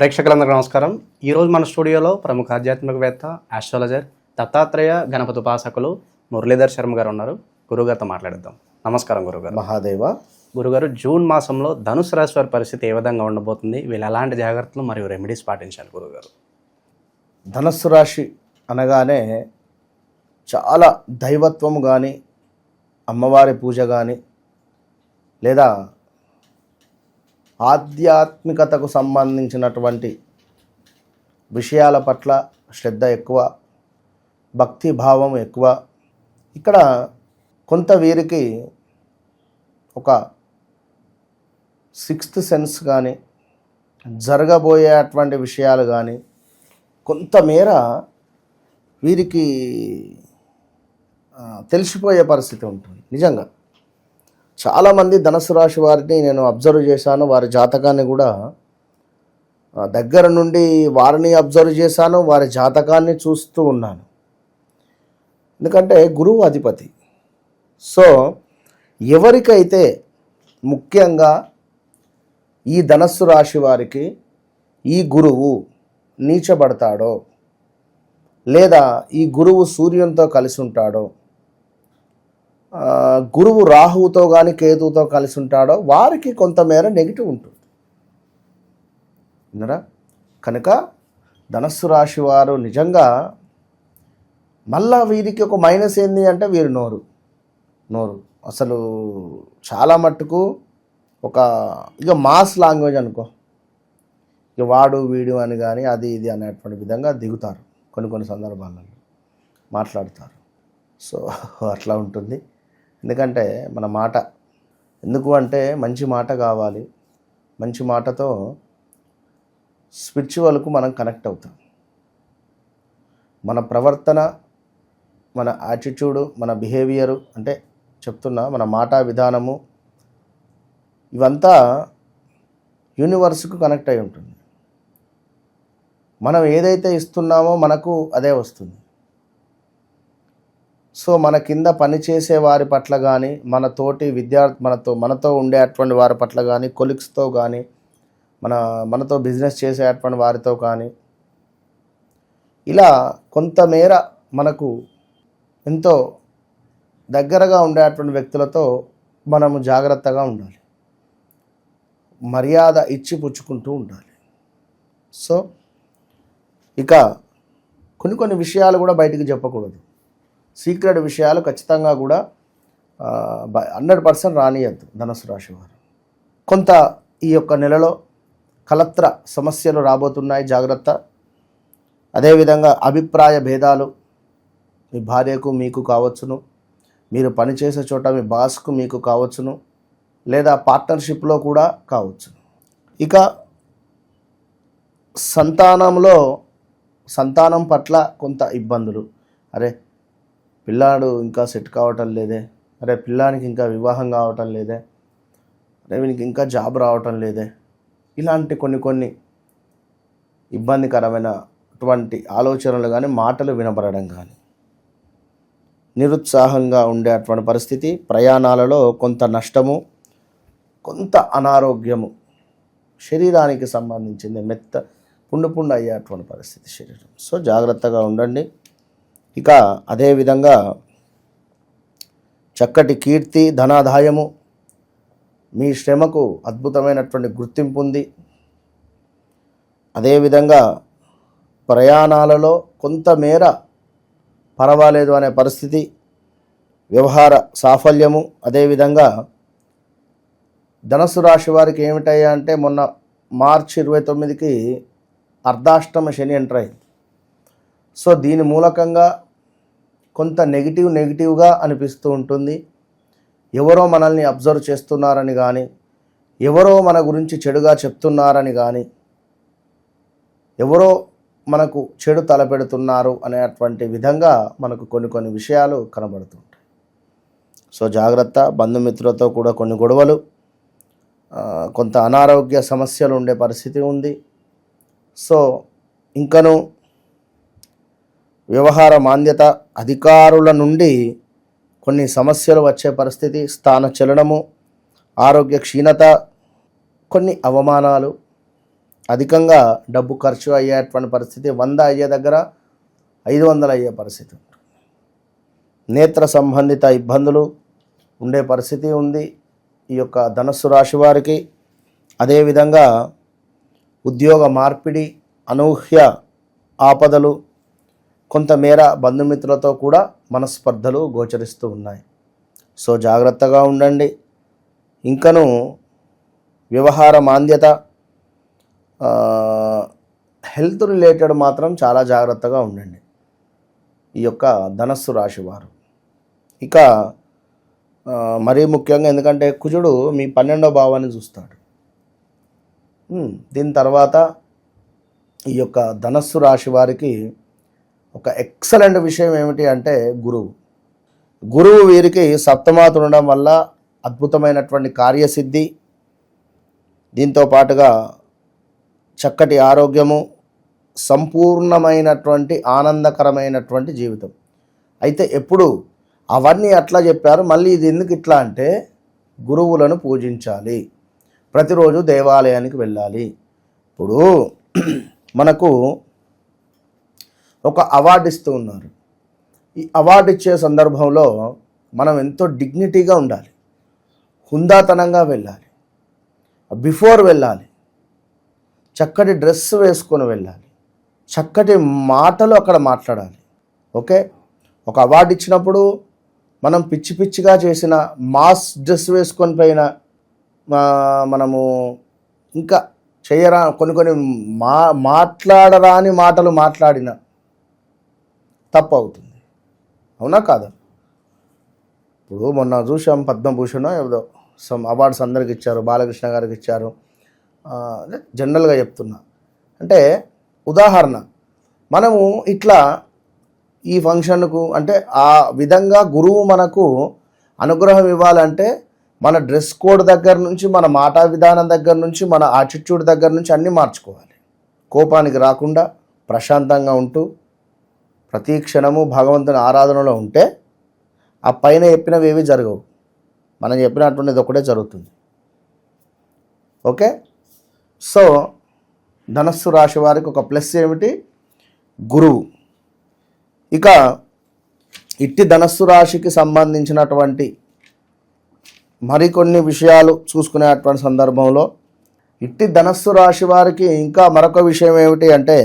ప్రేక్షకులందరికీ నమస్కారం. ఈరోజు మన స్టూడియోలో ప్రముఖ ఆధ్యాత్మికవేత్త ఆస్ట్రాలజర్ దత్తాత్రేయ గణపతి ఉపాసకులు మురళీధర్ శర్మ గారు ఉన్నారు. గురుగారితో మాట్లాడిద్దాం. నమస్కారం గురుగారు. మహాదేవ. గురుగారు జూన్ మాసంలో ధనుసు రాశి వారి పరిస్థితి ఏ విధంగా ఉండబోతుంది? వీళ్ళు ఎలాంటి జాగ్రత్తలు మరియు రెమెడీస్ పాటించాలి గురుగారు? ధనస్సు రాశి అనగానే చాలా దైవత్వం కానీ అమ్మవారి పూజ కానీ లేదా ఆధ్యాత్మికతకు సంబంధించినటువంటి విషయాల పట్ల శ్రద్ధ ఎక్కువ భక్తి భావం ఎక్కువ. ఇక్కడ కొంత వీరికి ఒక సిక్స్త్ సెన్స్ కానీ జరగబోయేటువంటి విషయాలు కానీ కొంతమేర వీరికి తెలిసిపోయే పరిస్థితి ఉంటుంది. నిజంగా. చాలామంది ధనుసు రాశి వారిని నేను అబ్జర్వ్ చేశాను. వారి జాతకాన్ని కూడా దగ్గర నుండి వారిని అబ్జర్వ్ చేశాను. వారి జాతకాన్ని చూస్తూ ఉన్నాను. ఎందుకంటే గురువు అధిపతి. సో ఎవరికైతే ముఖ్యంగా ఈ ధనస్సు రాశి వారికి ఈ గురువు నీచబడతాడో లేదా ఈ గురువు సూర్యునితో కలిసి ఉంటాడో గురువు రాహువుతో కానీ కేతువుతో కలిసి ఉంటాడో వారికి కొంతమేర నెగిటివ్ ఉంటుంది. విన్నరా? కనుక ధనస్సు రాశి వారు నిజంగా మళ్ళా వీరికి ఒక మైనస్ ఏంది అంటే వీరు నోరు. నోరు. అసలు చాలా మట్టుకు ఒక ఇక మాస్ లాంగ్వేజ్ అనుకో. ఇక వాడు వీడు అని కానీ అది ఇది అనేటువంటి విధంగా దిగుతారు. కొన్ని కొన్ని సందర్భాలలో మాట్లాడతారు. సో అట్లా ఉంటుంది. ఎందుకంటే మన మాట ఎందుకు అంటే మంచి మాట కావాలి. మంచి మాటతో స్పిరిచువల్కు మనం కనెక్ట్ అవుతాం. మన ప్రవర్తన మన యాటిట్యూడు మన బిహేవియరు అంటే చెప్తున్నా మన మాట విధానము ఇవంతా యూనివర్స్కు కనెక్ట్ అయి ఉంటుంది. మనం ఏదైతే ఇస్తున్నామో మనకు అదే వస్తుంది. సో మన కింద పనిచేసే వారి పట్ల కానీ మన తోటి విద్యార్థి మనతో మనతో ఉండే అటువంటి వారి పట్ల కానీ కొలిక్స్తో కానీ మన మనతో బిజినెస్ చేసే అటువంటి వారితో కానీ ఇలా కొంతమేర మనకు ఎంతో దగ్గరగా ఉండేటువంటి వ్యక్తులతో మనము జాగ్రత్తగా ఉండాలి. మర్యాద ఇచ్చి పుచ్చుకుంటూ ఉండాలి. సో ఇక కొన్ని కొన్ని విషయాలు కూడా బయటికి చెప్పకూడదు. సీక్రెట్ విషయాలు ఖచ్చితంగా కూడా హండ్రెడ్ పర్సెంట్ రానియద్దు ధనుసు రాశి వారు. కొంత ఈ యొక్క నెలలో కలత్ర సమస్యలు రాబోతున్నాయి జాగ్రత్త. అదేవిధంగా అభిప్రాయ భేదాలు మీ భార్యకు మీకు కావచ్చును. మీరు పనిచేసే చోట మీ బాస్కు మీకు కావచ్చును. లేదా పార్ట్నర్షిప్లో కూడా కావచ్చు ఇక సంతానంలో సంతానం పట్ల కొంత ఇబ్బందులు. అరే పిల్లాడు ఇంకా సెట్ కావటం లేదే. అరే పిల్లానికి ఇంకా వివాహం కావటం లేదే. అరే వీనికి ఇంకా జాబ్ రావటం లేదే. ఇలాంటి కొన్ని కొన్ని ఇబ్బందికరమైనటువంటి ఆలోచనలు కానీ మాటలు వినబడడం కానీ నిరుత్సాహంగా ఉండే అటువంటి పరిస్థితి ప్రయాణాలలో కొంత నష్టము కొంత అనారోగ్యము శరీరానికి సంబంధించింది మెత్త పుండు పుండు అయ్యేటువంటి పరిస్థితి శరీరం. సో జాగ్రత్తగా ఉండండి. ఇక అదేవిధంగా చక్కటి కీర్తి ధనాదాయము మీ శ్రమకు అద్భుతమైనటువంటి గుర్తింపు ఉంది. అదేవిధంగా ప్రయాణాలలో కొంతమేర పర్వాలేదు అనే పరిస్థితి వ్యవహార సాఫల్యము అదేవిధంగా ధనస్సు రాశి వారికి ఏమిటయ్యా అంటే మొన్న మార్చి ఇరవై తొమ్మిదికి అర్ధాష్టమ శని ఎంటర్ అయింది. సో దీని మూలకంగా కొంత నెగిటివ్ నెగిటివ్గా అనిపిస్తూ ఉంటుంది. ఎవరో మనల్ని అబ్జర్వ్ చేస్తున్నారని కానీ ఎవరో మన గురించి చెడుగా చెప్తున్నారని కానీ ఎవరో మనకు చెడు తలపెడుతున్నారు అనేటువంటి విధంగా మనకు కొన్ని కొన్ని విషయాలు కనబడుతుంటాయి. సో జాగ్రత్త. బంధుమిత్రులతో కూడా కొన్ని గొడవలు. కొంత అనారోగ్య సమస్యలు ఉండే పరిస్థితి ఉంది. సో ఇంకను వ్యవహార మాంద్యత అధికారుల నుండి కొన్ని సమస్యలు వచ్చే పరిస్థితి స్థాన చలనము ఆరోగ్య క్షీణత కొన్ని అవమానాలు. అధికంగా డబ్బు ఖర్చు అయ్యేటువంటి పరిస్థితి వంద అయ్యే దగ్గర ఐదు వందలు అయ్యే పరిస్థితి నేత్ర సంబంధిత ఇబ్బందులు ఉండే పరిస్థితి ఉంది ఈ యొక్క ధనస్సు రాశి వారికి. అదేవిధంగా ఉద్యోగ మార్పిడి అనూహ్య ఆపదలు కొంతమేర బంధుమిత్రులతో కూడా మనస్పర్ధలు గోచరిస్తూ ఉన్నాయి. సో జాగ్రత్తగా ఉండండి. ఇంకను వ్యవహార మాంద్యత హెల్త్ రిలేటెడ్ మాత్రం చాలా జాగ్రత్తగా ఉండండి. ఈ యొక్క ధనస్సు రాశి వారు. ఇక మరీ ముఖ్యంగా ఎందుకంటే కుజుడు మీ పన్నెండో భావాన్ని చూస్తాడు. దీని తర్వాత ఈ యొక్క ధనస్సు రాశి వారికి ఒక ఎక్సలెంట్ విషయం ఏమిటి అంటే గురువు. గురువు వీరికి సప్తమాత ఉండడం వల్ల అద్భుతమైనటువంటి కార్యసిద్ధి దీంతో పాటుగా చక్కటి ఆరోగ్యము సంపూర్ణమైనటువంటి ఆనందకరమైనటువంటి జీవితం. అయితే ఎప్పుడు అవన్నీ అట్లా చెప్పారు మళ్ళీ ఇది ఎందుకు ఇట్లా అంటే గురువులను పూజించాలి. ప్రతిరోజు దేవాలయానికి వెళ్ళాలి. ఇప్పుడు మనకు ఒక అవార్డు ఇస్తూ ఉన్నారు. ఈ అవార్డు ఇచ్చే సందర్భంలో మనం ఎంతో డిగ్నిటీగా ఉండాలి. హుందాతనంగా వెళ్ళాలి. బిఫోర్ వెళ్ళాలి. చక్కటి డ్రెస్ వేసుకొని వెళ్ళాలి. చక్కటి మాటలు అక్కడ మాట్లాడాలి. ఓకే? ఒక అవార్డు ఇచ్చినప్పుడు మనం పిచ్చి పిచ్చిగా చేసిన మాస్ డ్రెస్ వేసుకొని పోయిన మనము ఇంకా చేయరా కొన్ని కొన్ని మా మాట్లాడరాని మాటలు మాట్లాడిన తప్పు అవుతుంది అవునా కాదా? ఇప్పుడు మొన్న చూసాం పద్మభూషణ్ ఏదో సమ్ అవార్డ్స్ అందరికి ఇచ్చారు బాలకృష్ణ గారికి ఇచ్చారు. అదే జనరల్గా చెప్తున్నా. అంటే ఉదాహరణ మనము ఇట్లా ఈ ఫంక్షన్కు అంటే ఆ విధంగా గురువు మనకు అనుగ్రహం ఇవ్వాలంటే మన డ్రెస్ కోడ్ దగ్గర నుంచి మన మాటా విధానం దగ్గర నుంచి మన ఆటిట్యూడ్ దగ్గర నుంచి అన్నీ మార్చుకోవాలి. కోపానికి రాకుండా ప్రశాంతంగా ఉంటూ ప్రతి క్షణము భగవంతుని ఆరాధనలో ఉంటే ఆ పైన చెప్పినవి ఏవి జరగవు. మనం చెప్పినటువంటిది ఒకటే జరుగుతుంది. ఓకే? సో ధనస్సు రాశి వారికి ఒక ప్లస్ ఏమిటి? గురువు. ఇక ఇట్టి ధనస్సు రాశికి సంబంధించినటువంటి మరికొన్ని విషయాలు చూసుకునేటువంటి సందర్భంలో ఇట్టి ధనస్సు రాశి వారికి ఇంకా మరొక విషయం ఏమిటి అంటే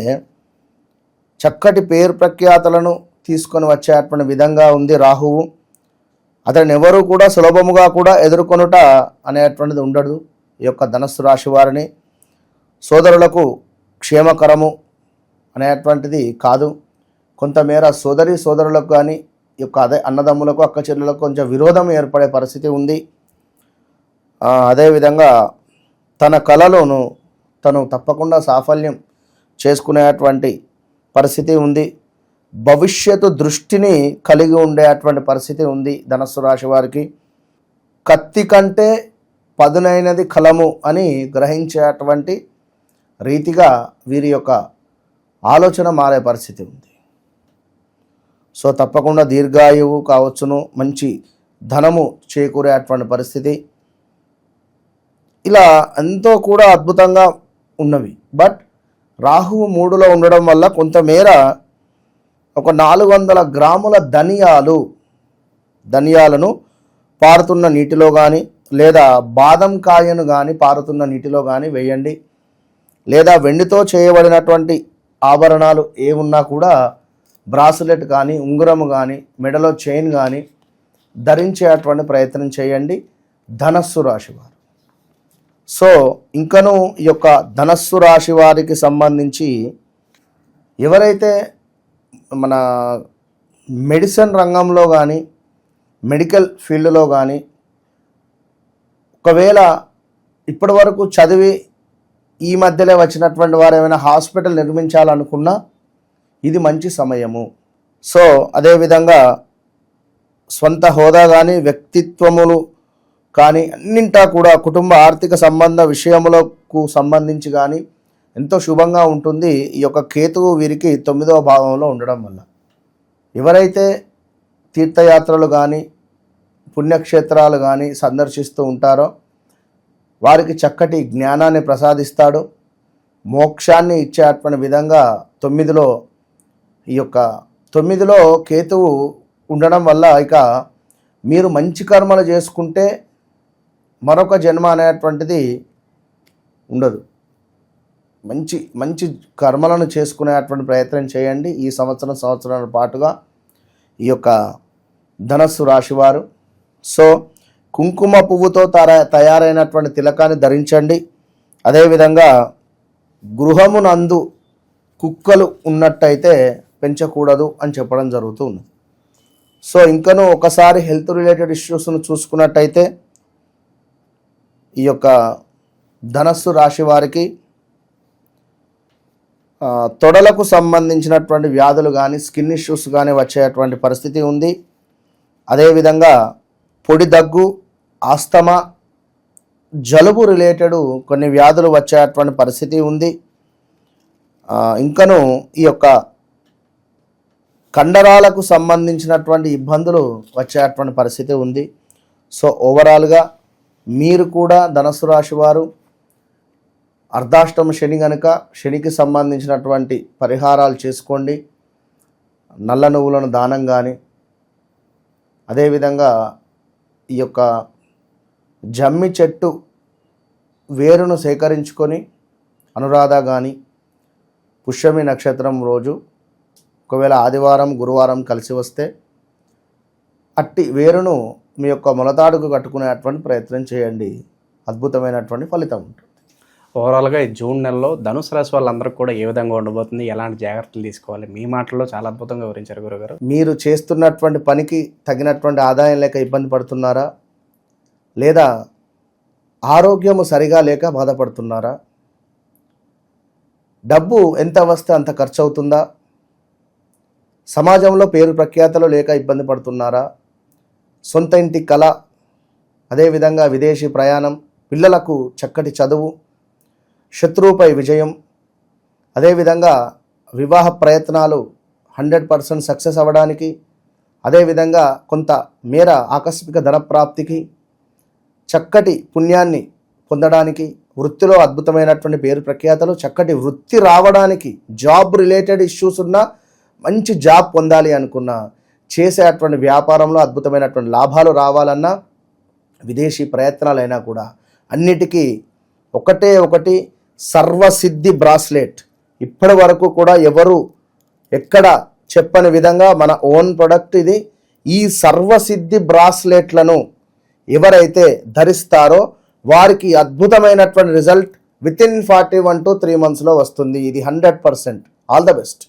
చక్కటి పేరు ప్రఖ్యాతలను తీసుకొని వచ్చేటువంటి విధంగా ఉంది రాహువు. అతను ఎవరు కూడా సులభముగా కూడా ఎదుర్కొనుట అనేటువంటిది ఉండదు. ఈ యొక్క ధనస్సు రాశి వారిని సోదరులకు క్షేమకరము అనేటువంటిది కాదు. కొంతమేర సోదరి సోదరులకు కానీ ఈ యొక్క అదే అన్నదమ్ములకు అక్క చెల్లెలకు కొంచెం విరోధం ఏర్పడే పరిస్థితి ఉంది. అదేవిధంగా తన కళలోను తను తప్పకుండా సాఫల్యం చేసుకునేటువంటి పరిస్థితి ఉంది. భవిష్యత్తు దృష్టిని కలిగి ఉండేటువంటి పరిస్థితి ఉంది ధనస్సు రాశి వారికి. కత్తి కంటే పదునైనది కలము అని గ్రహించేటువంటి రీతిగా వీరి యొక్క ఆలోచన మారే పరిస్థితి ఉంది. సో తప్పకుండా దీర్ఘాయువు కావచ్చును మంచి ధనము చేకూరేటువంటి పరిస్థితి. ఇలా ఎంతో కూడా అద్భుతంగా ఉన్నవి. బట్ రాహువు మూడులో ఉండడం వల్ల కొంతమేర ఒక నాలుగు వందల గ్రాముల ధనియాలు ధనియాలను పారుతున్న నీటిలో కానీ లేదా బాదం కాయను కానీ పారుతున్న నీటిలో కానీ వేయండి. లేదా వెండితో చేయబడినటువంటి ఆభరణాలు ఏమున్నా కూడా బ్రాస్లెట్ కానీ ఉంగరము కానీ మెడలో చైన్ కానీ ధరించేటువంటి ప్రయత్నం చేయండి. ధనస్సు రాశి వారు. సో ఇంకను ఈ యొక్క ధనస్సు రాశి వారికి సంబంధించి ఎవరైతే మన మెడిసిన్ రంగంలో కానీ మెడికల్ ఫీల్డ్లో కానీ ఒకవేళ ఇప్పటి వరకు చదివి ఈ మధ్యలో వచ్చినటువంటి వారు ఏమైనా హాస్పిటల్ నిర్మించాలనుకున్నా ఇది మంచి సమయము. సో అదేవిధంగా స్వంత హోదా కానీ వ్యక్తిత్వములు కానీ అన్నింటా కూడా కుటుంబ ఆర్థిక సంబంధ విషయములకు సంబంధించి కానీ ఎంతో శుభంగా ఉంటుంది ఈ యొక్క కేతువు వీరికి తొమ్మిదవ భావంలో ఉండడం వల్ల. ఎవరైతే తీర్థయాత్రలు కానీ పుణ్యక్షేత్రాలు కానీ సందర్శిస్తూ ఉంటారో వారికి చక్కటి జ్ఞానాన్ని ప్రసాదిస్తాడు. మోక్షాన్ని ఇచ్చేటువంటి విధంగా తొమ్మిదిలో ఈ యొక్క తొమ్మిదిలో కేతువు ఉండడం వల్ల ఇక మీరు మంచి కర్మలు చేసుకుంటే మరొక జన్మ అనేటువంటిది ఉండదు. మంచి మంచి కర్మలను చేసుకునేటువంటి ప్రయత్నం చేయండి. ఈ సంవత్సరం సంవత్సరాల పాటుగా ఈ యొక్క ధనస్సు రాశివారు. సో కుంకుమ పువ్వుతో తర తయారైనటువంటి తిలకాన్ని ధరించండి. అదేవిధంగా గృహమునందు కుక్కలు ఉన్నట్టయితే పెంచకూడదు అని చెప్పడం జరుగుతూ ఉంది సో ఇంకనూ ఒకసారి హెల్త్ రిలేటెడ్ ఇష్యూస్ను చూసుకున్నట్టయితే ఈ యొక్క ధనస్సు రాశి వారికి తొడలకు సంబంధించినటువంటి వ్యాధులు కానీ స్కిన్ ఇష్యూస్ కానీ వచ్చేటువంటి పరిస్థితి ఉంది. అదేవిధంగా పొడి దగ్గు ఆస్తమా జలుబు రిలేటెడ్ కొన్ని వ్యాధులు వచ్చేటువంటి పరిస్థితి ఉంది. ఇంకను ఈ యొక్క కండరాలకు సంబంధించినటువంటి ఇబ్బందులు వచ్చేటువంటి పరిస్థితి ఉంది. సో ఓవరాల్గా మీరు కూడా ధనస్సు రాశి వారు అర్ధాష్టమ శని గనుక శనికి సంబంధించినటువంటి పరిహారాలు చేసుకోండి. నల్ల నువ్వులను దానం కానీ అదేవిధంగా ఈ యొక్క జమ్మి చెట్టు వేరును సేకరించుకొని అనురాధ కానీ పుష్యమి నక్షత్రం రోజు ఒకవేళ ఆదివారం గురువారం కలిసి వస్తే అట్టి వేరును మీ యొక్క మొలతాడుకు కట్టుకునేటువంటి ప్రయత్నం చేయండి. అద్భుతమైనటువంటి ఫలితం ఉంటుంది. ఓవరాల్గా ఈ జూన్ నెలలో ధనుసు రాశి వాళ్ళందరికీ కూడా ఏ విధంగా ఉండబోతుంది? ఎలాంటి జాగ్రత్తలు తీసుకోవాలి? మీ మాటల్లో చాలా అద్భుతంగా వివరించారు గురుగారు. మీరు చేస్తున్నటువంటి పనికి తగినటువంటి ఆదాయం లేక ఇబ్బంది పడుతున్నారా? లేదా ఆరోగ్యము సరిగా లేక బాధపడుతున్నారా? డబ్బు ఎంత వస్తే అంత ఖర్చు అవుతుందా సమాజంలో పేరు ప్రఖ్యాతలు లేక ఇబ్బంది పడుతున్నారా? సొంత ఇంటి కళ అదేవిధంగా విదేశీ ప్రయాణం పిల్లలకు చక్కటి చదువు శత్రువుపై విజయం అదేవిధంగా వివాహ ప్రయత్నాలు హండ్రెడ్ పర్సెంట్ సక్సెస్ అవ్వడానికి అదేవిధంగా కొంత మేర ఆకస్మిక ధనప్రాప్తికి చక్కటి పుణ్యాన్ని పొందడానికి వృత్తిలో అద్భుతమైనటువంటి పేరు ప్రఖ్యాతలు చక్కటి వృత్తి రావడానికి జాబ్ రిలేటెడ్ ఇష్యూస్ ఉన్న మంచి జాబ్ పొందాలి అనుకున్న చేసేటువంటి వ్యాపారంలో అద్భుతమైనటువంటి లాభాలు రావాలన్నా విదేశీ ప్రయత్నాలైనా కూడా అన్నిటికీ ఒకటే ఒకటి సర్వసిద్ధి బ్రాస్లెట్. ఇప్పటి వరకు కూడా ఎవరు ఎక్కడ చెప్పని విధంగా మన ఓన్ ప్రొడక్ట్ ఇది ఈ సర్వసిద్ధి బ్రాస్లెట్లను ఎవరైతే ధరిస్తారో వారికి అద్భుతమైనటువంటి result within forty one two three మంత్స్లో వస్తుంది. ఇది hundred percent. All the best.